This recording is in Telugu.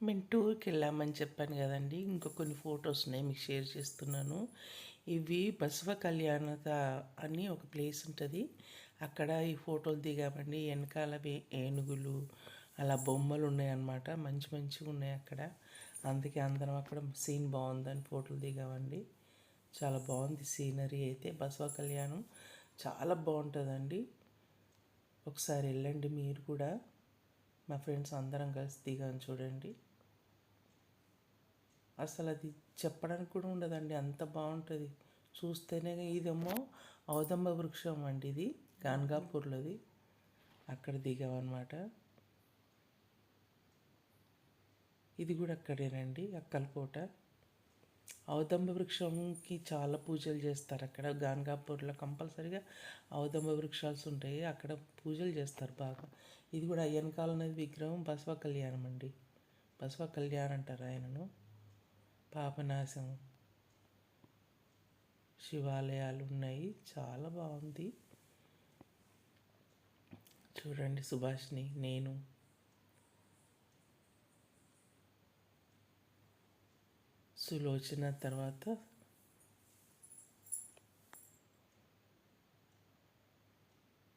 మేము టూర్కి వెళ్ళామని చెప్పాను కదండి. ఇంకా కొన్ని ఫొటోస్ ఉన్నాయి మీకు షేర్ చేస్తున్నాను. ఇవి బసవ కళ్యాణత అని ఒక ప్లేస్ ఉంటుంది. అక్కడ ఈ ఫోటోలు దిగామండి. వెనకాల ఏనుగులు అలా బొమ్మలు ఉన్నాయన్నమాట. మంచి మంచిగా ఉన్నాయి అక్కడ. అందుకే అందరం అక్కడ సీన్ బాగుందని ఫోటోలు దిగామండి. చాలా బాగుంది సీనరీ అయితే. బసవ కళ్యాణం చాలా బాగుంటుందండి. ఒకసారి వెళ్ళండి మీరు కూడా. మా ఫ్రెండ్స్ అందరం కలిసి దిగాను చూడండి. అసలు అది చెప్పడానికి కూడా ఉండదండి అంత బాగుంటుంది. చూస్తేనే ఇదేమో ఔదంబ వృక్షం అండి ఇది గాన్గాపూర్లోది. అక్కడ దిగామన్నమాట. ఇది కూడా అక్కడేనండి అక్కలకోట. ఔదంబ వృక్షంకి చాలా పూజలు చేస్తారు. అక్కడ గాన్గాపూర్లో కంపల్సరీగా ఔదంబ వృక్షాలు ఉంటాయి. అక్కడ పూజలు చేస్తారు బాగా. ఇది కూడా అయ్యనకాల అనేది విగ్రహం బసవ కళ్యాణం అండి. బసవ కళ్యాణ్ అంటారు ఆయనను. పాపనాశం. శివాలయాలు ఉన్నాయి. చాలా బాగుంది. చూడండి సుభాష్ని నేను. సులోచన తర్వాత